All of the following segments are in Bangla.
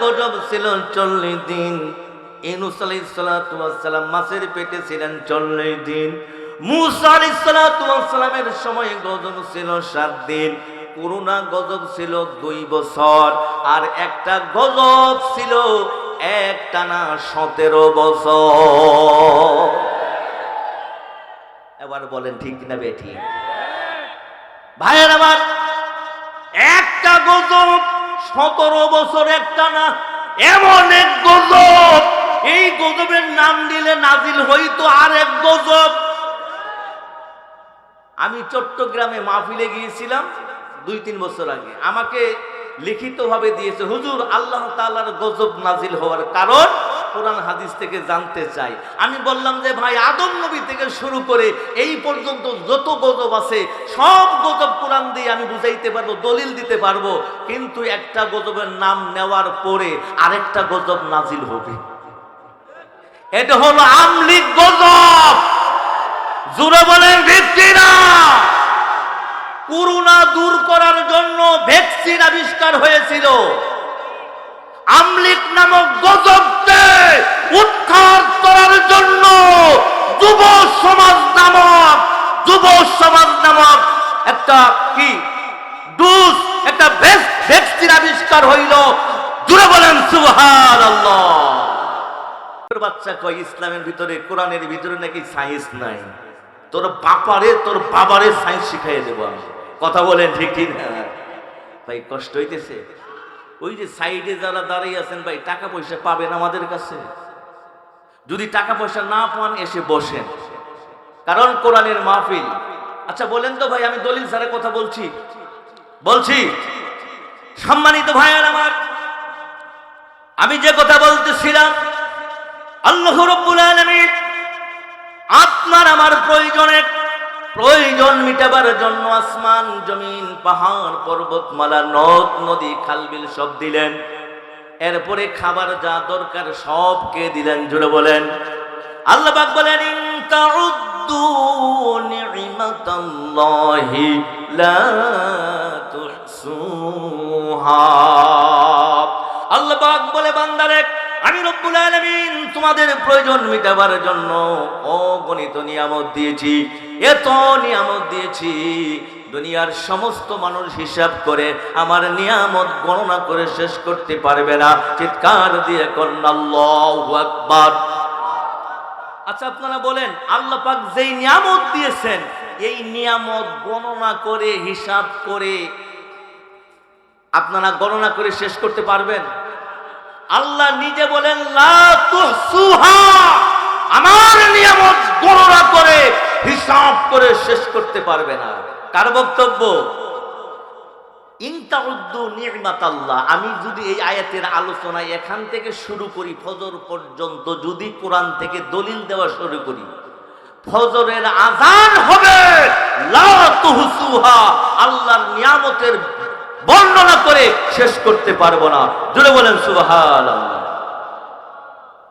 গজব ছিল চল্লিশ দিন। ইনুস মাসের পেটে ছিলেন চল্লিশ দিন। সময় গজব ছিল সাত দিন। গজব ছিল দুই বছর। আর একটা গজব ছিল একটানা সতেরো বছর। এবার বলেন, ঠিক না বেঠি ভাইয়ের আমার একটা গজব সতেরো বছর একটা না এমন এক গজব। এই গজবের নাম দিলে নাজিল হইতো আর এক গজব। আমি চট্টগ্রামে মাহফিলে গিয়েছিলাম দুই, তিন বছর আগে। আমাকে লিখিতভাবে দিয়েছে, হুজুর, আল্লাহ তালার গজব নাজিল হওয়ার কারণ কোরআন হাদিস থেকে জানতে চাই। আমি বললাম যে ভাই, আদম নবী থেকে শুরু করে এই পর্যন্ত যত গজব আছে, সব গজব কোরআন দিয়ে আমি বুঝাইতে পারব, দলিল দিতে পারব। কিন্তু একটা গজবের নাম নেওয়ার পরে আরেকটা গজব নাজিল হবে। এটা হলো আমলিক গজব। জুড়ে বলেন, ভিত্তিরা করোনা দূর করার জন্য ভ্যাকসিন আবিষ্কার হয়েছিল। আমলিক নামক গজবকে উদ্ধার করার জন্য যুব সমাজ নামক, যুব সমাজ নামক একটা কি? ডুস একটা ভ্যাকসিন আবিষ্কার হইল। জুড়ে বলেন আল্লাহ বাচ্চা কয় ইসলামের ভিতরে, কোরআনের ভিতরে নাকি সায়েন্স নাই? তোর বাপারে, তোর বাবারে সায়েন্স শিখাইয়ে দেবো আমি। কথা বলেন ঠিক ঠিক ভাই, কষ্ট হইতেছে। ওই যে সাইডে যারা দাঁড়িয়ে আছেন ভাই, টাকা পয়সা পাবেন আমাদের কাছে। যদি টাকা পয়সা না পান, এসে বসেন। কারণ কোরআনের মাহফিল। আচ্ছা বলেন তো ভাই, আমি দলিল স্যারের কথা বলছি। বলছি, সম্মানিত ভাইয়ের আমার, আমি যে কথা বলতেছিলাম, আল্লাহ রব্বুল আলামিন, আপনার আমার প্রয়োজনে প্রয়োজন মিটাবার জন্য আসমান, জমিন, পাহাড়, পর্বতমালা, নদ, নদী, খালবিল সব দিলেন। এরপরে খাবার যা দরকার সবকে দিলেন? জুড়ে বলেন। আল্লাহ বলেন আল্লাহ পাক বলে, বান্দারে রব্বুল আলামিন তোমাদের প্রয়োজন মিটাবার জন্য। অগণিত নিয়ামত দিয়েছি, এত নিয়ামত দিয়েছি। দুনিয়ার সমস্ত মানুষ হিসাব করে আমার নিয়ামত গণনা করে শেষ করতে পারবে না। চিৎকার দিয়ে আকবার। আচ্ছা আপনারা বলেন, আল্লাহ পাক যেই নিয়ামত দিয়েছেন, এই নিয়ামত গণনা করে হিসাব করে আপনারা গণনা করে শেষ করতে পারবেন? আল্লাহ নিজে বলেন আমার নিয়ামত গণনা করে, হিসাব করে শেষ করতে পারবে না। কার বক্তব্য? আমি যদি এই আয়াতের আলোচনায় এখান থেকে শুরু করি, ফজর পর্যন্ত যদি কোরআন থেকে দলিল দেওয়া শুরু করি, ফজরের আজান হবে। আল্লাহর নিয়ামতের বর্ণনা করে শেষ করতে পারব না। জুড়ে বলেন সুবহান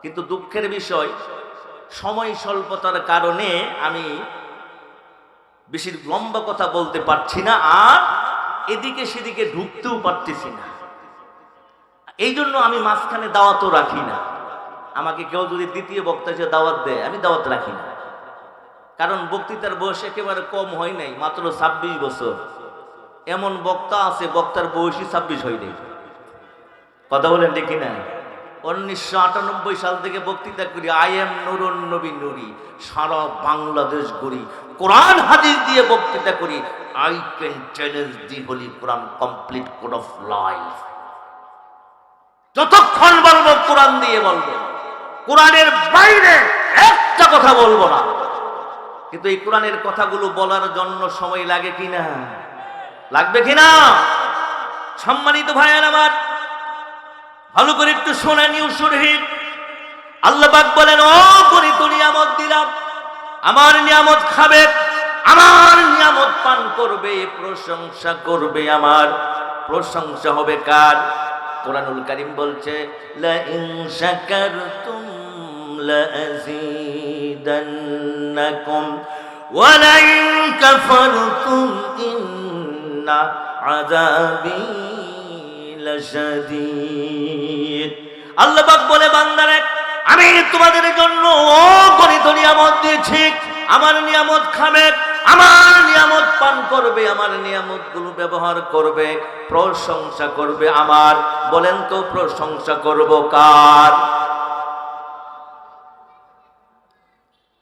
কিন্তু দুঃখের বিষয়, সময় স্বল্পতার কারণে আমি বেশি লম্বা কথা বলতে পারছি না, আর এদিকে সেদিকে ঢুকতেও পারতেছি না। এই জন্য আমি মাঝখানে দাওয়াতও রাখি না। আমাকে কেউ যদি দ্বিতীয় বক্তা হিসেবে দাওয়াত দেয়, আমি দাওয়াত রাখি না। কারণ বক্তৃতার বয়স একেবারে কম হয় নাই, মাত্র ছাব্বিশ বছর। এমন বক্তা আছে, বক্তার বয়সী ছাব্বিশ হয় নাই। কথা বলেন দেখি না উনিশশো আটানব্বই সাল থেকে বক্তৃতা করি, আই এম নুরুন নবী নুরি, সারা বাংলাদেশ ঘুরি। কোরআন, হাদিস দিয়ে বক্তৃতা করি, I can challenge the holy Quran complete code of life. যতক্ষণ বলব, কোরআন দিয়ে বলব। কোরআনের বাইরে একটা কথা বলব না। কিন্তু এই কোরআনের কথাগুলো বলার জন্য সময় লাগে কিনা? লাগবে কিনা? সম্মানিত ভাইয়ার আমার, ভালো করে একটু শোনা নিউ শরীর আল্লাহ বলেন, ও করি, তো নিয়ামত দিলাম। আমার নিয়ামত খাবে, আমার নিয়ামত পান করবে, প্রশংসা করবে আমার। প্রশংসা হবে কার? কোরআনুল কারিম বলছে লা ইন ইন ইন্না আযাবী আল্লাহ বলে, বান্দারে, আমি তোমাদের জন্য ও গণিত নিয়ামত দিয়েছি। আমার নিয়ামত খাবে, আমার নিয়ামত পান করবে, আমার নিয়ামত ব্যবহার করবে, প্রশংসা করবে আমার। বলেন তো, প্রশংসা করব কার?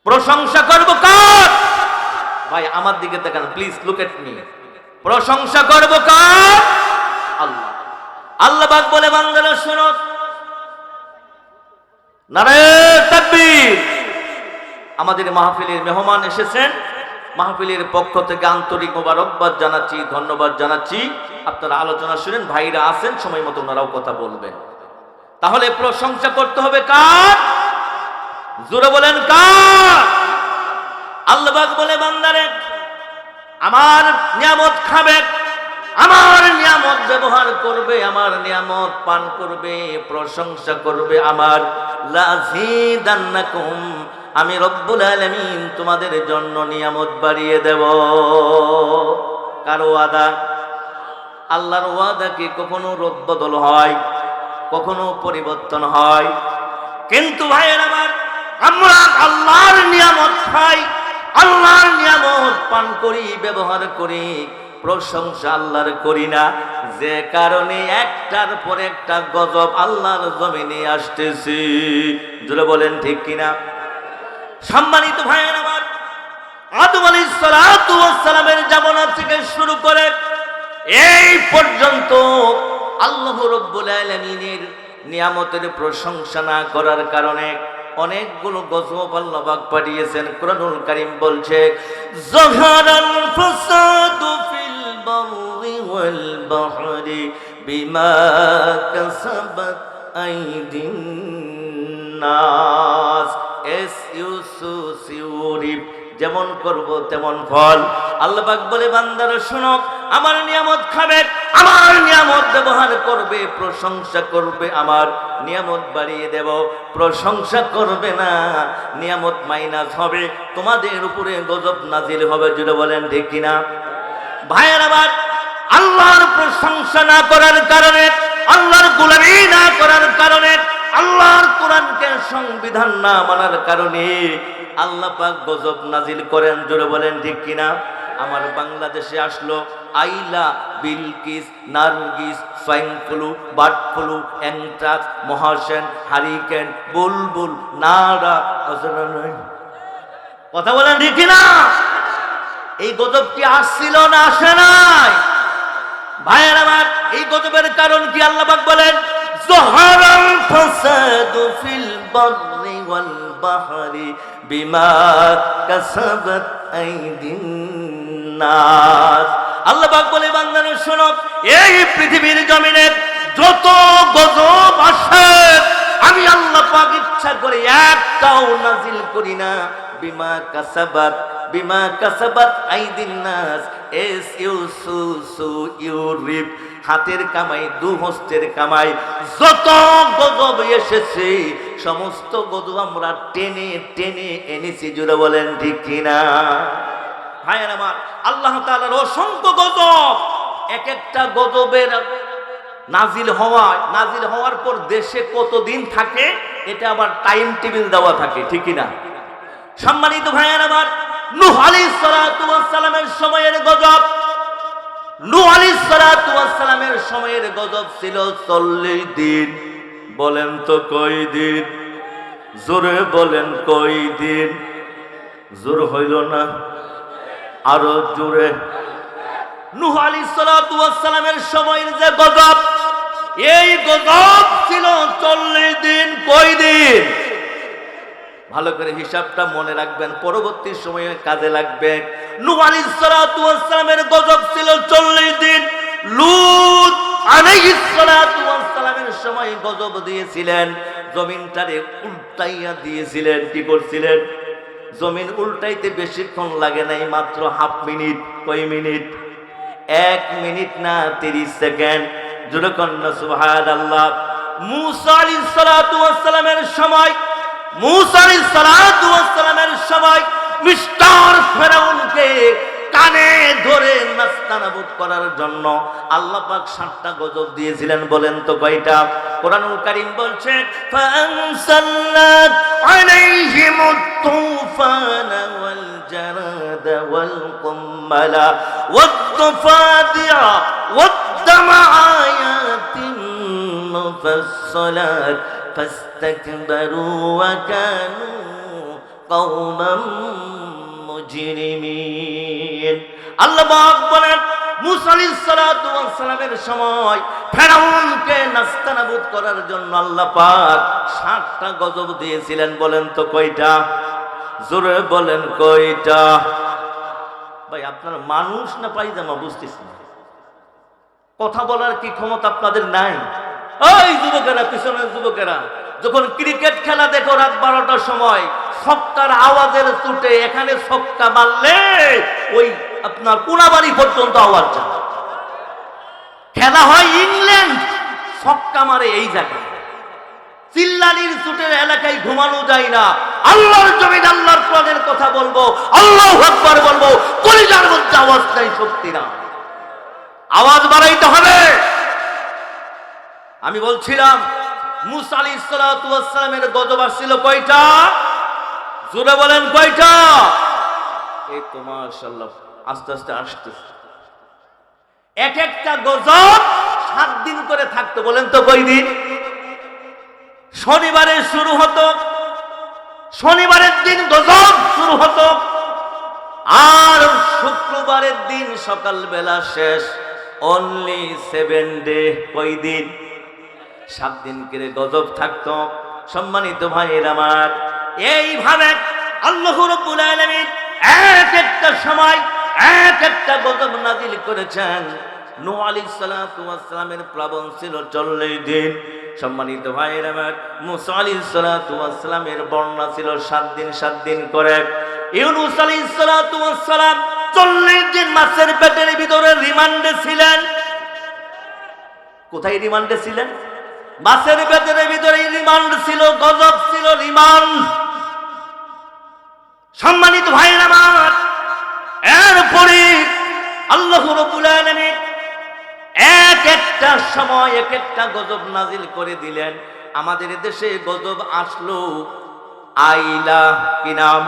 প্রশংসা করব কার? ভাই, আমার দিকে তাকান প্লিজ লুক এট মি প্রশংসা করব কার? আল্লাহ। আল্লাহ বলে বান্দারা, শোনো। নারে তাকবীর। আমাদের মাহফিলের মেহমান এসেছেন। মাহফিলের পক্ষ থেকে আন্তরিক মোবারকবাদ জানাচ্ছি, ধন্যবাদ জানাচ্ছি। আপনারা আলোচনা শুনেন, ভাইরা আছেন, সময় মতো ওনারাও কথা বলবেন। তাহলে প্রশংসা করতে হবে কার? জোরে বলেন কার? আল্লাহবাক বলে বান্দারে আমার নিয়ামত খাবে, আমার নিয়ামত ব্যবহার করবে, আমার নিয়ামত পান করবে, প্রশংসা করবে আমার। আমি রব্বুল আলামিন তোমাদের জন্য নিয়ামত বাড়িয়ে দেব। কারও ওয়াদা? আল্লাহর ওয়াদা কি কখনো রদবদল হয়, কখনো পরিবর্তন হয়? কিন্তু ভাইয়ের আমার, আমরা আল্লাহর নিয়ামত খাই। আল্লাহর নিয়ামত পান করি, ব্যবহার করি, প্রশংসা আল্লাহর করি না। যে কারণে একটার পর একটা গজব আল্লাহর জমিনে আসতেছি। জুড়ে বলেন ঠিক কিনা? সম্মানিত ভাইয়ের আমার, আদম আলী সালামের জামানা থেকে শুরু করে এই পর্যন্ত আল্লাহ রব্বুল আলমিনের নিয়ামতের প্রশংসা না করার কারণে অনেকগুলো গজব আল্লাহ পাক পাঠিয়েছেন, কোরআনুল করিম বলছে জহারাল ফাসাদু ফিল ওয়াল বাহরি বিমা কাসাবাত আইদিন নাস এস ইউসু সিউরিপ যেমন করব তেমন ফল। আল্লাহ বলে, বান্দারা, শুনো, আমার নিয়ামত খাবে, আমার নিয়ামত ব্যবহার করবে, প্রশংসা করবে আমার, নিয়ামত বাড়িয়ে দেব, প্রশংসা করবে না, নিয়ামত মাইনাস হবে, তোমাদের উপরে গজব নাজিল হবে যদি বলেন ঠিক কিনা? ভাইয়ের আবার আল্লাহর প্রশংসা না করার কারণে, আল্লাহর গুলামি না করার কারণে, আল্লাহর কোরআনকে সংবিধান না মানার কারণে আল্লাহ পাক গজব নাজিল করেন, জোরে বলেন ঠিক কিনা? আমার বাংলাদেশে আসলো Aila, Bilkis, Nargis flu bird flu anthrax Mahasen, hurricane, Bulbul নয়। কথা বলেন ঠিক কিনা? এই গজবটি আসছিল না আসে নাই? ভাইয়ের আমার, এই গজবের কারণ কি আল্লাহ পাক বলেন? জহরাল ফাসাদু ফিল ওয়াল বাহরি বিমা কাসাবাত আইদিন নাস আল্লাহ পাক বলে, বান্দারা এই পৃথিবীর জমিনে যত গজব আসে আমি আল্লাহ পাক ইচ্ছা করে একটাও নাজিল করি না। বিমা কাসাবাত বিমা কাসাবাত আইদিন নাস, এস ইউ সু সু ইউ রিপ। হাতের কামাই দু হস্তের কামাই, যত গজব এসেছে, সমস্ত গজব আমরা টেনে টেনে এনেছি, জুড়ে বলেন ঠিক কিনা? ভাইয়ের আমার, আল্লাহ তাআলার অসংখ্য গজব এক একটা গজবের নাজিল হওয়ায় নাজিল হওয়ার পর দেশে কতদিন থাকে, এটা আবার টাইম টেবিল দেওয়া থাকে, ঠিক কিনা? সম্মানিত ভাইয়ের আমার, নূহ ওয়াস সালামের সময়ের গজব নূহ আলাইহিস সালাতু সালামের সময়ের গজব ছিল 40 দিন। বলেন তো কই দিন? জোরে বলেন কই দিন? জোর হইল না? আরও জোরে। নূহ আলাইহিস সালাতু সময়ের যে গজব, এই গজব ছিল 40 দিন। কই দিন? ভালো করে হিসাবটা মনে রাখবেন, পরবর্তী সময়ে কাজে লাগবে। সালাতু গজব ছিল 40 দিন। লূত আলাইহিস সালাতু সালামের সময় গজব দিয়েছিলেন, জমিনটারে উল্টাইয়া দিয়েছিলেন, কি করছিলেন? জমিন উল্টাইতে বেশিক্ষণ লাগে নাই, মাত্র হাফ মিনিট, কয় মিনিট? এক মিনিট না তিরিশ সেকেন্ড। জোরে কন্যা সুহাদ আল্লাহ মুসা সালাতু সালামের সময় মুসা আলাইহিস সালাতু ওয়াস সালামের সময় মিস্টার ফেরাউনকে কানে ধরে নাস্তানাবুদ করার জন্য আল্লাহ পাক সাতটা গজব দিয়েছিলেন, বলেন তো কয়টা? কোরআনুল কারীম বলছে, ফানসাল্লাত আলাইহিমুত তুফানা ওয়াল জারাদা ওয়াল কুম্মালা ওয়াদ তুফাদিয়া ওয়াদ দামা আয়াতিন মুফাসসালাত فاستكبروا وكانوا قوما মুজরিমিন আল্লাহ পাক বলেন মুসা আলাইহিস সালাতু ওয়াস সালামের সময় ফেরাউনকে নাস্তানাবুদ করার জন্য আল্লাহ পাক সাতটা গজব দিয়েছিলেন বলেন তো কয়টা জোরে বলেন কয়টা ভাই আপনার মানুষ না পাইজামা বুঝতেছি না কথা বলার কি ক্ষমতা আপনাদের নাই ওই যুবকেরা, পিছনের যুবকেরা, যখন ক্রিকেট খেলা দেখো রাত বারোটার সময় সক্কার আওয়াজের চুটে এখানে সক্কা মারলে ওই আপনার কোনাবাড়ি পর্যন্ত আওয়াজ যায়। খেলা হয় ইংল্যান্ড সক্কা মারে এই জায়গায়। চিল্লানির চুটের এলাকায় ঘুমানো যায় না। আল্লাহর জমিন, আল্লাহর কোরআনের কথা বলব, আল্লাহ আকবার বলব, কলিজার মধ্যে আওয়াজ নাই শক্তি না আওয়াজ বাড়াইতে হবে। আমি বলছিলাম, মুসা আলী সালামের গজব আসছিল কয়টা? জোরে বলেন কয়টা? এই তো মাশাল্লাহ আস্তে আস্তে আসতেছে। এক একটা গজব সাত দিন করে থাকতো, বলেন তো কই দিন শনিবারে শুরু হতো, শনিবারের দিন গজব শুরু হতো, আর শুক্রবারের দিন সকালবেলা শেষ অনলি সেভেন ডে কই দিন সাত দিন করে গজব থাকতো। সম্মানিত ভাইয়ের আমার, এইভাবে এক একটা সময় এক একটা করেছেন। প্লাবন ছিল চল্লিশ দিন। সম্মানিত বর্ণনা ছিল দিন দিন করে। ইউনুস দিন পেটের ভিতরে রিমান্ডে ছিলেন। কোথায় রিমান্ডে ছিলেন? মাছের পেটের ভিতরে রিমান্ড ছিল, গজব ছিল, রিমান্ড। সম্মানিত ভাইয়ের আমার, এরপরে আল্লাহ এক একটা সময়, এক একটা গজব নাজিল করে দিলেন। আমাদের দেশে গজব আসলো, আইলা কি নাম?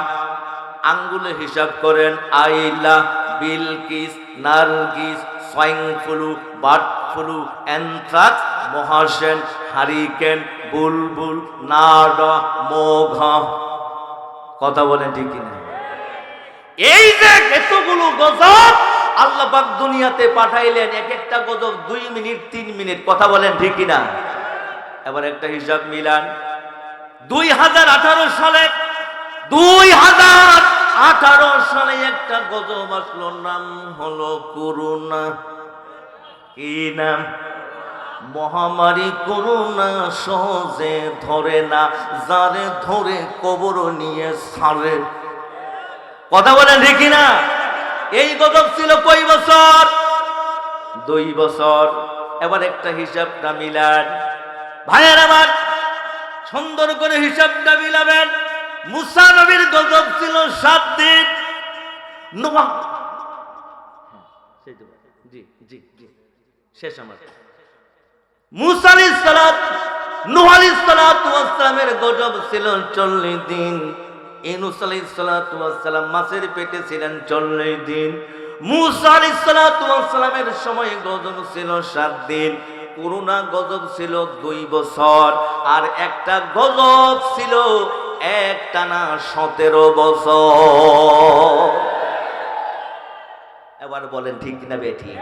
আঙ্গুলে হিসাব করেন, Aila, Bilkis, Nargis swine flu bird flu anthrax Mahasen, hurricane, Bulbul, নাড, মোঘ। কথা বলেন ঠিক কিনা? এই যে এতগুলো গজব আল্লাহ পাক দুনিয়াতে পাঠাইলেন এক একটা গজব দুই মিনিট, তিন মিনিট। কথা বলেন ঠিক কিনা? এবার একটা হিসাব মিলান। দুই হাজার আঠারো সালে, দুই হাজার আঠারো সালে একটা গজব আসলো, নাম হলো করোনা কি নাম মহামারী করোনা সহজে ধরে না, যারে ধরে কবর নিয়ে সারে কথা বলেন ঠিক না এই গজব ছিল কই বছর? দুই বছর। এবার একটা হিসাবটা মিলান। ভাইয়ের আমার, সুন্দর করে হিসাবটা মিলাবেন। মুসা নবীর গজব ছিল সাত দিন। শেষ আমার। মুসা আলাইহিস সালাত নূহ আলাইহিস সালাতু গজব ছিল 40 দিন। ইনুস মাছের পেটে ছিলেন 40 দিন। মুসা সালাতু সময় গজব ছিল 7 দিন। করোনা গজব ছিল দুই বছর। আর একটা গজব ছিল একটানা সতেরো বছর। এবার বলেন, ঠিক না বে ঠিক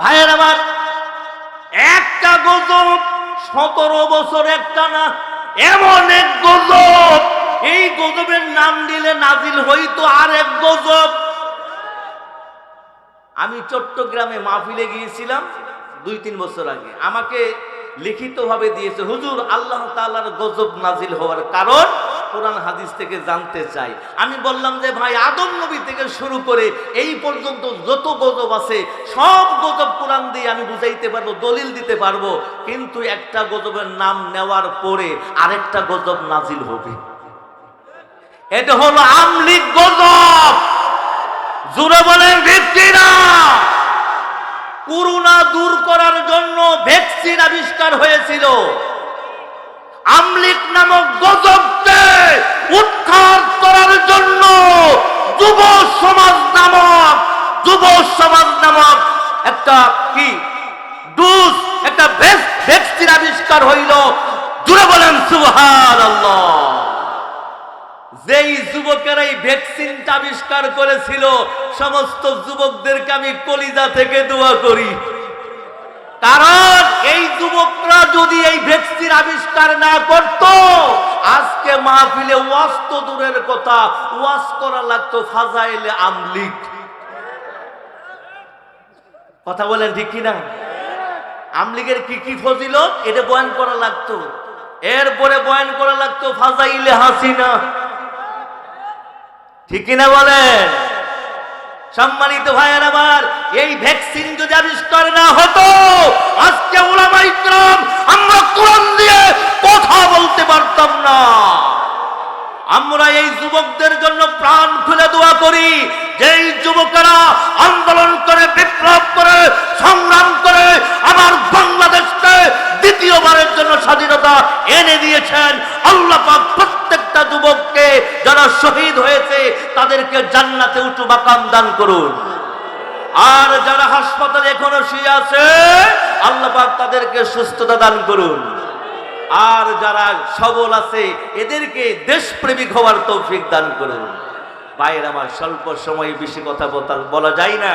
ভাইয়ের আমার একটা গজব, সতেরো বছর একটা না, এমন এক গজব। এই গজবের নাম দিলে নাজিল হইতো আর এক গজব। আমি চট্টগ্রামে মাহফিলে গিয়েছিলাম দুই, তিন বছর আগে। আমাকে লিখিতভাবে দিয়েছে, হুজুর, আল্লাহ তাআলার গজব নাজিল হওয়ার কারণ কোরআন হাদিস থেকে জানতে চাই। আমি বললাম যে ভাই, আদম নবী থেকে শুরু করে এই পর্যন্ত যত গজব আছে, সব গজব কোরআন দিয়ে আমি বুঝাইতে পারব, দলিল দিতে পারব। কিন্তু একটা গজবের নাম নেওয়ার পরে আরেকটা গজব নাজিল হবে। এটা হলো আমলিক গজব। জুড়ে বলেন ভিত্তি না করোনা দূর করার জন্য ভ্যাকসিন আবিষ্কার হয়েছিল। আমলিক নামক গজবকে উৎখাত করার জন্য যুব সমাজ নামক, যুব সমাজ নামক একটা কি? ডুস একটা ভ্যাকসিন আবিষ্কার হইল। জুড়ে বলেন সুহান যেই যুবকেরা এই ভ্যাকসিনটা আবিষ্কার করেছিল, সমস্ত যুবকদেরকে আমি কলিজা থেকে দোয়া করি। কারণ এই যুবকরা যদি এই ভ্যাকসিন আবিষ্কার না করত, আজকে মাহফিলে ওয়াজ তো দূরের কথা, ওয়াজ করা লাগতো ফাজাইলে আমলিক। কথা বলেন ঠিক কিনা? আমলিগের কি কি ফজিলত? এটা বয়ান করা লাগতো। এরপরে বয়ান করা লাগতো ফাজাইলে হাসিনা। ঠিক কিনা বলেন? সম্মানিত ভাইয়ের আমার এই ভ্যাকসিন যদি আবিষ্কার না হতো, আজকে ওলামা আমরা কোরআন দিয়ে কথা বলতে পারতাম না। আমরা এই যুবকদের জন্য প্রাণ খুলে দোয়া করি, যেই যুবকেরা আন্দোলন করে, বিপ্লব করে, সংগ্রাম করে আমার বাংলাদেশকে দ্বিতীয়বারের জন্য স্বাধীনতা এনে দিয়েছেন, আল্লাহ পাক প্রত্যেকটা যুবককে যারা শহীদ হয়েছে, তাদেরকে জান্নাতে উঁচু মাকাম দান করুন। আর যারা হাসপাতালে এখনও শুয়ে আছে, আল্লাহ তাদেরকে সুস্থতা দান করুন। আর যারা সবল আছে, এদেরকে দেশপ্রেমিক হওয়ার তৌফিক দান করুন। ভাইয়ের আমার স্বল্প সময়ে বেশি কথা বলা যায় না।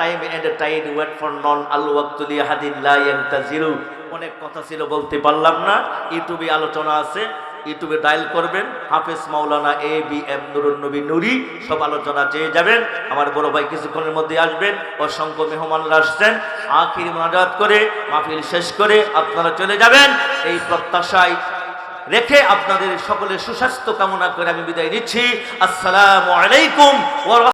Time and time wait for none আল ওয়াক্তুলি হাদিন লা ইয়ান্তাজিরু। অনেক কথা ছিল, বলতে পারলাম না। ইউটিউবে আলোচনা আছে। ইউটিউবে ডায়াল করবেন, হাফেজ মাওলানা A B M Nurul Nabi Nuri, সব আলোচনা চেয়ে যাবেন। আমার বড় ভাই কিছুক্ষণের মধ্যে আসবেন, অসংখ্য মেহমানরা আসছেন। আখির মাজাত করে, মাহফিল শেষ করে আপনারা চলে যাবেন। এই প্রত্যাশায় রেখে আপনাদের সকলের সুস্বাস্থ্য কামনা করে আমি বিদায় নিচ্ছি। আসসালামু আলাইকুম